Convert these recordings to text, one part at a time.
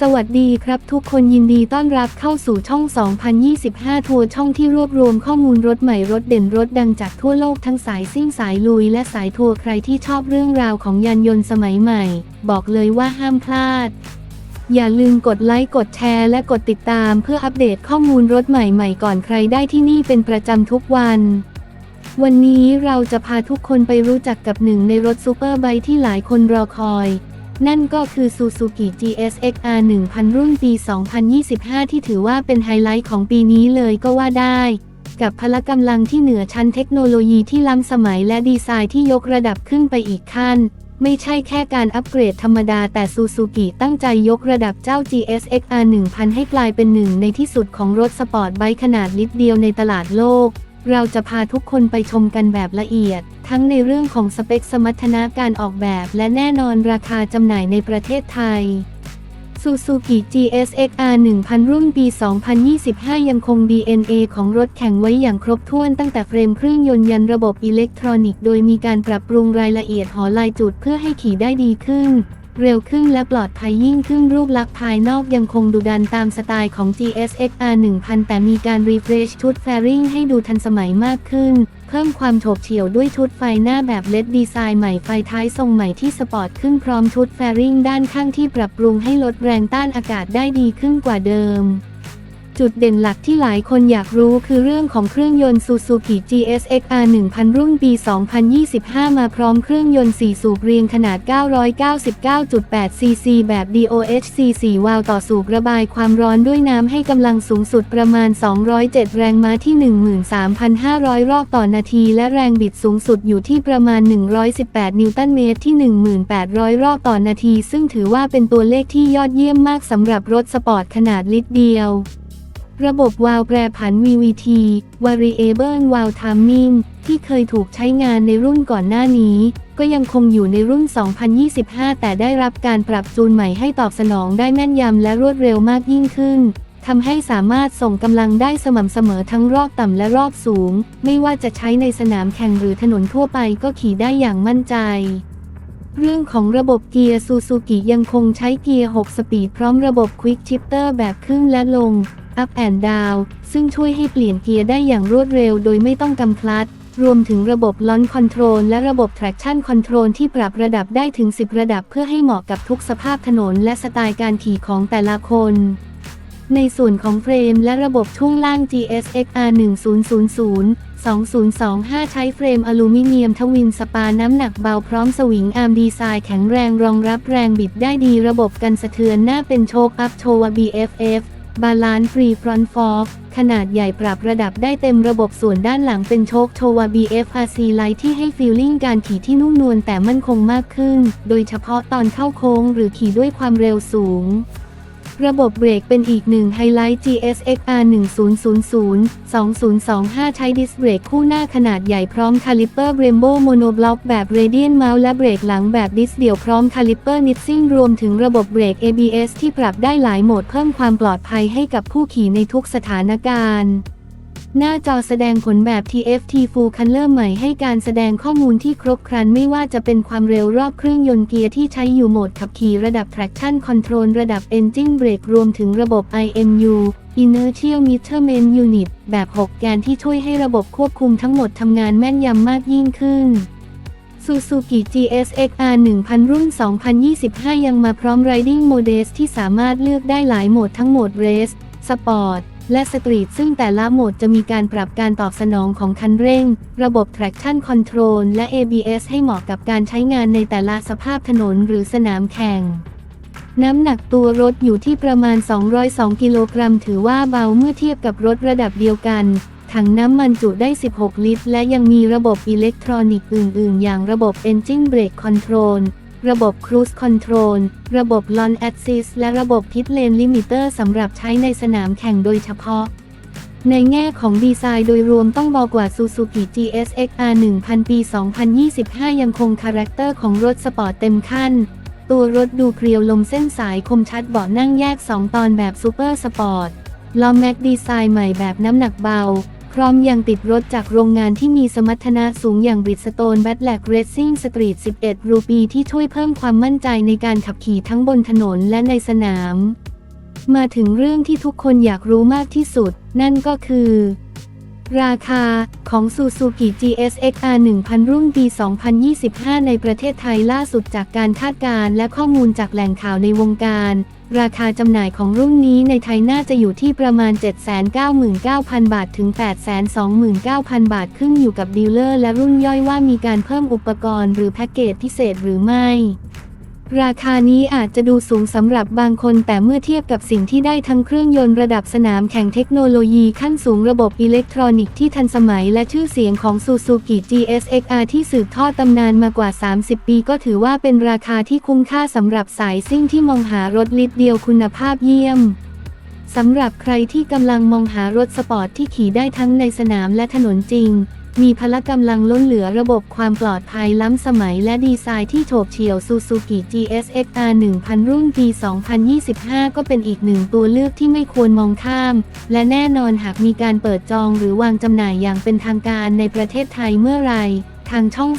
สวัสดีครับทุกคนยินดีต้อนรับเข้าสู่ช่อง 2025 ทัวร์ช่องที่รวบรวมข้อมูลรถใหม่รถเด่นรถดังจากทั่วโลกทั้งสายซิ่งสายลุยและสายทัวร์ใครที่ชอบเรื่องราวของยานยนต์สมัยใหม่ บอกเลยว่าห้ามพลาด อย่าลืมกดไลค์กดแชร์และกดติดตามเพื่ออัปเดตข้อมูลรถใหม่ๆก่อนใครได้ที่นี่เป็นประจำทุกวันวันนี้เราจะพาทุกคนไปรู้จักกับหนึ่งในรถซูเปอร์ไบค์ที่หลายคนรอคอย นั่นก็คือ Suzuki GSX-R 1000 รุ่นปี 2025 ที่ถือว่าเป็นไฮไลท์ของปีนี้เลยก็ว่าได้ กับพละกำลังที่เหนือชั้นเทคโนโลยีที่ล้ำสมัยและดีไซน์ที่ยกระดับขึ้นไปอีกขั้น ไม่ใช่แค่การอัปเกรดธรรมดาแต่ Suzuki ตั้งใจยกระดับเจ้า GSX-R 1000 ให้กลายเป็นหนึ่งในที่สุดของรถสปอร์ตไบค์ขนาดลิตรเดียวในตลาดโลก เราจะพาทุกคนไปชมกันแบบละเอียด ทั้งในเรื่องของสเปคสมรรถนะการออกแบบ และแน่นอนราคาจำหน่ายในประเทศไทย Suzuki GSX-R 1000 รุ่นปี 2025 ยังคง DNA ของรถแข่งไว้อย่างครบถ้วนตั้งแต่เฟรมเครื่องยนต์ยันระบบอิเล็กทรอนิกส์โดยมีการปรับปรุงรายละเอียดหอลายจุดเพื่อให้ขี่ได้ดีขึ้น เร็วขึ้นและปลอดภัยยิ่งขึ้นรูปลักษณ์ภายนอกยังคงดุดันตามสไตล์ของ GSX-R 1000 แต่มีการรีเฟรชชุดแฟริงให้ดูทันสมัยมากขึ้น เพิ่มความโฉบเฉี่ยวด้วยชุดไฟหน้าแบบเลดดีไซน์ใหม่ไฟท้ายทรงใหม่ที่สปอร์ตขึ้นพร้อมชุดแฟริงด้านข้างที่ปรับปรุงให้ลดแรงต้านอากาศได้ดีขึ้นกว่าเดิม จุดเด่นหลักที่หลายคนอยากรู้คือเรื่องของเครื่องยนต์ Suzuki GSX-R 1000 รุ่นปี 2025 มาพร้อมเครื่องยนต์ 4 สูบเรียงขนาด 999.8ซีซีแบบ DOHC 4 วาล์วต่อสูบระบายความร้อนด้วยน้ำให้กำลังสูงสุดประมาณ 207 แรงม้าที่ 13,500 รอบต่อนาที และแรงบิดสูงสุดอยู่ที่ประมาณ 118 นิวตันเมตรที่ 1,800รอบต่อนาที ซึ่งถือว่าเป็นตัวเลขที่ยอดเยี่ยมมากสำหรับรถสปอร์ตขนาดลิตรเดียว ระบบวาล์วแปรผัน VVT Variable Valve Timing ที่เคยถูกใช้งานในรุ่นก่อนหน้านี้ ก็ยังคงอยู่ในรุ่น 2025 แต่ได้รับการปรับจูนใหม่ให้ตอบสนองได้แม่นยำและรวดเร็วมากยิ่งขึ้นทำให้สามารถส่งกำลังได้สม่ำเสมอทั้งรอบต่ำและรอบสูง ไม่ว่าจะใช้ในสนามแข่งหรือถนนทั่วไปก็ขี่ได้อย่างมั่นใจ เรื่องของระบบเกียร์ซูซูกิยังคงใช้เกียร์ 6 สปีดพร้อมระบบ Quick Shifter แบบขึ้นและลง Up and Down ซึ่งช่วยให้เปลี่ยนเกียร์ได้อย่างรวดเร็วโดยไม่ต้องกำคลัตรวมถึงระบบ Launch Control และระบบ Traction Control ที่ปรับระดับได้ถึง 10 ระดับเพื่อให้เหมาะกับทุกสภาพถนนและสไตล์การขี่ของแต่ละคนในส่วนของเฟรมและระบบช่วงล่าง GSX-R 1000 2025 ใช้เฟรมอลูมิเนียมทวินสปาน้ำหนักเบาพร้อมสวิงอาร์มดีไซน์แข็งแรงรองรับแรงบิดได้ดีระบบกันสะเทือนหน้าเป็นโชคอัพโชว BFF บาลานซ์ฟรีฟรอนต์ฟอร์ขนาดใหญ่ปรับระดับได้เต็มระบบส่วนด้านหลังเป็นโชคโชว BFRC ไลท์ที่ให้ฟีลลิ่งการขี่ที่นุ่มนวลแต่มั่นคงมากขึ้น โดยเฉพาะตอนเข้าโค้งหรือขี่ด้วยความเร็วสูง ระบบเบรกเป็นอีกหนึ่งไฮไลท์ GSX-R 1000 2025 ใช้ดิสเบรกคู่หน้าขนาดใหญ่พร้อมคาลิปเปอร์เบรมโบโมโนบล็อกแบบเรเดียนเมาส์และเบรกหลังแบบดิสเดี่ยวพร้อมคาลิปเปอร์นิตซิ่งรวมถึงระบบเบรก ABS ที่ปรับได้หลายโหมดเพิ่มความปลอดภัยให้กับผู้ขี่ในทุกสถานการณ์ หน้าจอแสดงผลแบบ TFT Full Color ใหม่ให้การแสดงข้อมูลที่ครบครันไม่ว่าจะเป็นความเร็วรอบเครื่องยนต์เกียร์ที่ใช้อยู่โหมดขับขี่ระดับ traction control ระดับ engine brake รวมถึงระบบ IMU Inertial Measurement Unit แบบ 6 แกนที่ช่วยให้ระบบควบคุมทั้งหมดทำงานแม่นยำมากยิ่งขึ้น Suzuki GSX-R 1000 รุ่น 2025 ยังมาพร้อม Riding Modes ที่สามารถเลือกได้หลายโหมดทั้งโหมด Race Sport และสตรีทซึ่งแต่ละโหมดจะมีการปรับการตอบสนองของคันเร่ง ระบบ traction control และ ABS ให้เหมาะกับการใช้งานในแต่ละสภาพถนนหรือสนามแข่ง น้ำหนักตัวรถอยู่ที่ประมาณ 202 กิโลกรัม ถือว่าเบาเมื่อเทียบกับรถระดับเดียวกัน ถังน้ำมันจุได้ 16 ลิตร และยังมีระบบอิเล็กทรอนิกส์อื่น ๆ อย่างระบบ Engine Brake Control ระบบ Cruise Control ระบบ Lawn Assist และระบบ Pit Lane Limiter สำหรับใช้ในสนามแข่งโดยเฉพาะ ในแง่ของดีไซน์โดยรวมต้องบอกว่า Suzuki GSX-R 1000 ปี 2025 ยังคงคาแรคเตอร์ของรถสปอร์ตเต็มขั้น ตัวรถดูเพรียวลมเส้นสายคมชัดเบาะนั่งแยก 2 ตอนแบบซูเปอร์สปอร์ตล้อแม็กดีไซน์ใหม่แบบน้ำหนักเบา พร้อมยังติดรถจากโรงงานที่มีสมรรถนะสูงอย่างบริดสโตนแบทแลกเรซซิ่งสตรีท 11 รูปีที่ช่วยเพิ่มความมั่นใจในการขับขี่ทั้งบนถนนและในสนาม มาถึงเรื่องที่ทุกคนอยากรู้มากที่สุด นั่นก็คือ ราคาของ Suzuki GSX-R 1000 รุ่นปี 2025 ในประเทศไทยล่าสุดจากการคาดการณ์และข้อมูลจากแหล่งข่าวในวงการ ราคาจำหน่ายของรุ่นนี้ในไทยน่าจะอยู่ที่ประมาณ 799,000 บาทถึง 829,000 บาทขึ้นอยู่กับดีลเลอร์และรุ่นย่อยว่ามีการเพิ่มอุปกรณ์หรือแพ็กเกจพิเศษหรือไม่ ราคานี้อาจจะดูสูงสำหรับบางคนแต่เมื่อเทียบกับสิ่งที่ได้ทั้งเครื่องยนต์ระดับสนามแข่งเทคโนโลยีขั้นสูงระบบอิเล็กทรอนิกส์ที่ทันสมัยและชื่อเสียงของ Suzuki GSX-R ที่สืบทอดตำนานมากว่า 30 ปีก็ถือว่าเป็นราคาที่คุ้มค่าสำหรับสายซิ่งที่มองหารถลิตรเดียวคุณภาพเยี่ยมสำหรับใครที่กำลังมองหารถสปอร์ตที่ขี่ได้ทั้งในสนามและถนนจริง มีพละกำลังล้นเหลือระบบความปลอดภัยล้ำสมัยและดีไซน์ที่โฉบเฉี่ยว Suzuki GSX-R 1000 รุ่นปี 2025 ก็เป็นอีกหนึ่งตัวเลือกที่ไม่ควรมองข้าม และแน่นอนหากมีการเปิดจองหรือวางจำหน่ายอย่างเป็นทางการในประเทศไทยเมื่อไรทางช่อง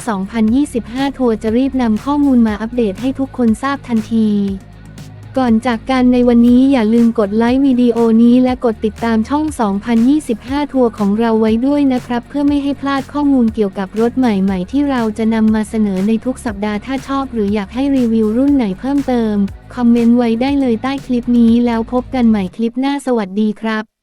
2025 ทัวร์จะรีบนำข้อมูลมาอัปเดตให้ทุกคนทราบทันที ก่อนจากกันในวันนี้อย่าลืมกดไลค์วิดีโอนี้และกดติดตามช่อง 2025 ทัวร์ของเราไว้ด้วยนะครับ เพื่อไม่ให้พลาดข้อมูลเกี่ยวกับรถใหม่ๆ ที่เราจะนำมาเสนอในทุกสัปดาห์ถ้าชอบ หรืออยากให้รีวิวรุ่นไหนเพิ่มเติม คอมเมนต์ไว้ได้เลยใต้คลิปนี้แล้วพบกันใหม่คลิปหน้าสวัสดีครับ